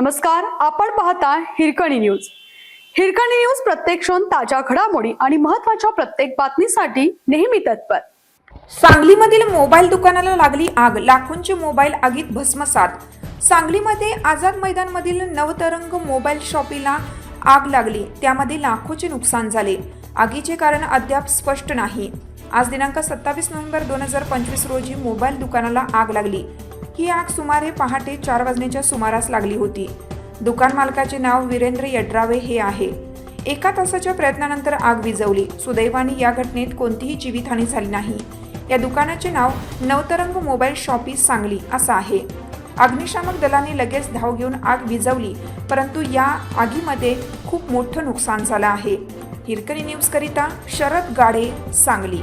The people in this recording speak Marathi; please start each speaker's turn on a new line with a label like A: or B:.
A: नमस्कार आपण पाहता हिरकणी न्यूज. हिरकणी न्यूज प्रत्येक क्षण ताज्या घडामोडी आणि महत्त्वाच्या प्रत्येक बातमीसाठी नेहमी तत्पर.
B: सांगलीमधील मोबाईल दुकानाला लागली आग लाखोंचे मोबाईल आगीत भस्मसात. सांगलीमध्ये आझाद मैदानमधील नवतरंग मोबाईल शॉपीला आग लागली त्यामध्ये लाखोचे नुकसान झाले. आगीचे कारण अद्याप स्पष्ट नाही. आज दिनांक सत्तावीस नोव्हेंबर दोन हजार पंचवीस रोजी मोबाईल दुकानाला आग लागली. ही आग सुमारे पहाटे चार वाजण्याच्या सुमारास लागली होती. दुकान मालकाचे नाव वीरेंद्र यड्रावे हे आहे. एका तासाच्या प्रयत्नानंतर आग विझवली. सुदैवाने या घटनेत कोणतीही जीवितहानी झाली नाही. या दुकानाचे नाव नवतरंग मोबाईल शॉपी सांगली असं आहे. अग्निशामक दलाने लगेच धाव घेऊन आग विझवली परंतु या आगीमध्ये खूप मोठं नुकसान झालं आहे. हिरकणी न्यूजकरिता शरद गाडे सांगली.